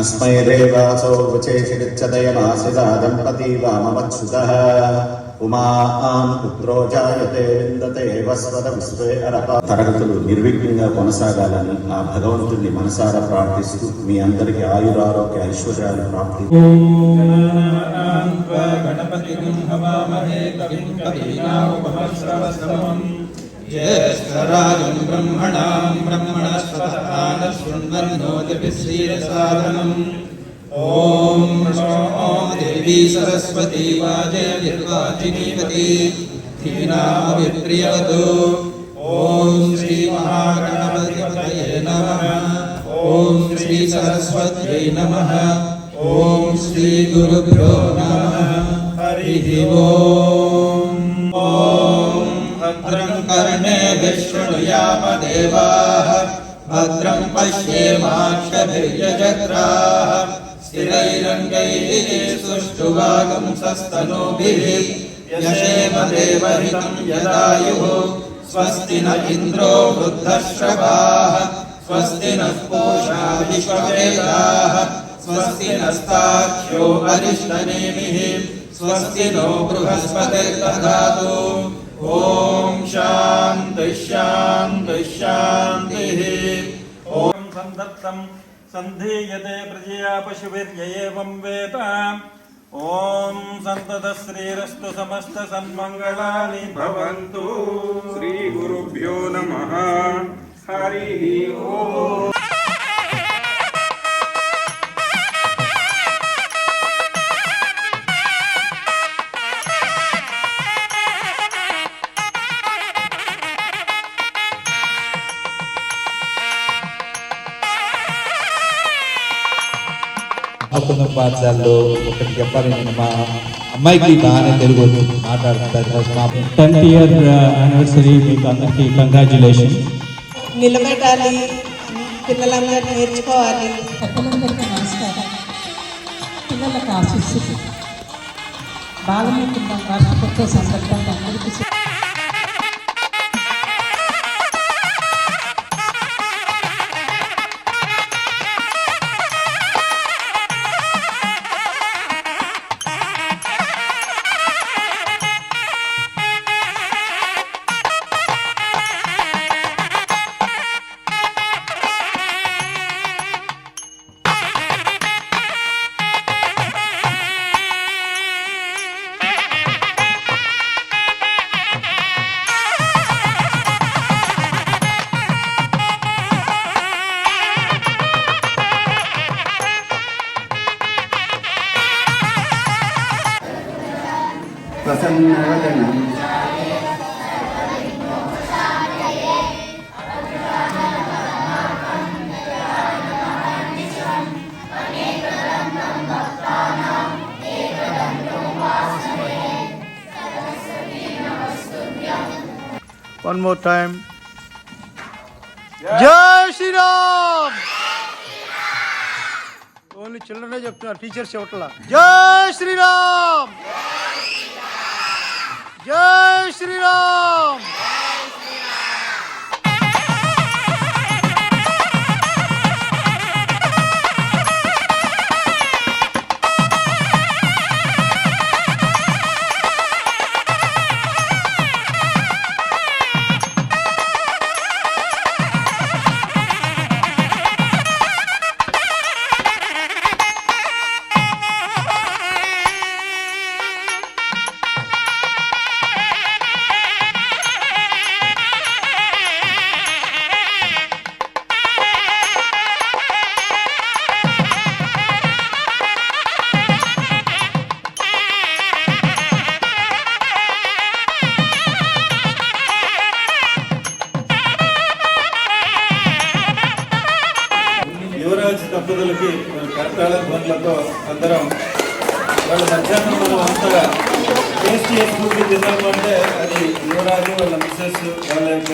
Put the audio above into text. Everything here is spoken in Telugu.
अस्मै देवासौ वचेषिगच्छदयमासिदा दम्पती वामवत्सुतः ఉమాం పుత్రో జాయతే విందతే వస్వద విశ్వే అరప తరగతులు నిర్విఘ్నంగా కొనసాగాలని ఆ భగవంతుడిని మనసారా ప్రార్థిస్తూ మీ అందరికీ ఆయురారోగ్య ఐశ్వర్యాలు ప్రాప్తి गणपतिं हवामहे कविं कवीनामुपमश्रवस्तमम् ज्येष्ठराजं ब्रह्मणां ब्रह्मणस्पतः न शृण्वन्नोतिभिश्रीरसादनम् ॐ नमो देवी सरस्वती वाजय निर्वाचिनीवती धीनामभिप्रियवतु ॐ श्रीमहागणपतिपतये नमः ॐ श्रीसरस्वत्यै नमः ॐ श्रीगुरुभ्यो नमः हरिः ॐ भद्रं कर्णे विष्णुयामदेवाः, भद्रं पश्येमाक्षभिर्यजत्राः स्थिरैरङ्गैः सुष्ठुवागं सस्तनूभिः, यशेम देवहितं यदायुः। स्वस्ति न इन्द्रो वृद्धश्रवाः स्वस्ति नः पूषा विश्ववेदाः स्वस्ति नस्ताख्यो अरिष्टनेमिः स्वस्ति नो बृहस्पतिर्दधातु। ॐ शान्तिश्शान्तिश्शान्तिः ॐ सन्दत्तम् सन्धीयते प्रजया पशुभिर्येवं वेद। ॐ सन्ततश्रीरस्तु समस्तसन्मङ्गलानि भवन्तु। श्रीगुरुभ्यो नमः। हरिः ॐ ఆకున్న పాఠశాలలో. ఒకటి చెప్పాలి నేను మా అమ్మాయికి బాగానే తెలుగు వచ్చు, మాట్లాడుతారు. మా టెన్త్ ఇయర్ యానివర్సరీ మీకు అందరికీ కంగ్రాచులేషన్ నిలబెట్టాలి. పిల్లలందరూ నేర్చుకోవాలి. నమస్కారం. పిల్లలకు ఆశిస్తుంది బాలమిత్రుల వార్షికోత్సవ సందర్భంగా అందరికీ One more time. Jai Shri Ram! Only children are just teachers. Jai Shri Ram! Jai Shri Ram! जय श्री राम యువరాజ్ దంపతులకి కరతాళ ధ్వనులతో అందరం వాళ్ళ మధ్యాహ్నం మనం అంతగా టేస్ట్ చేసి తిన్నాము అంటే అది యువరాజు వాళ్ళ మిస్సెస్ వాళ్ళ యొక్క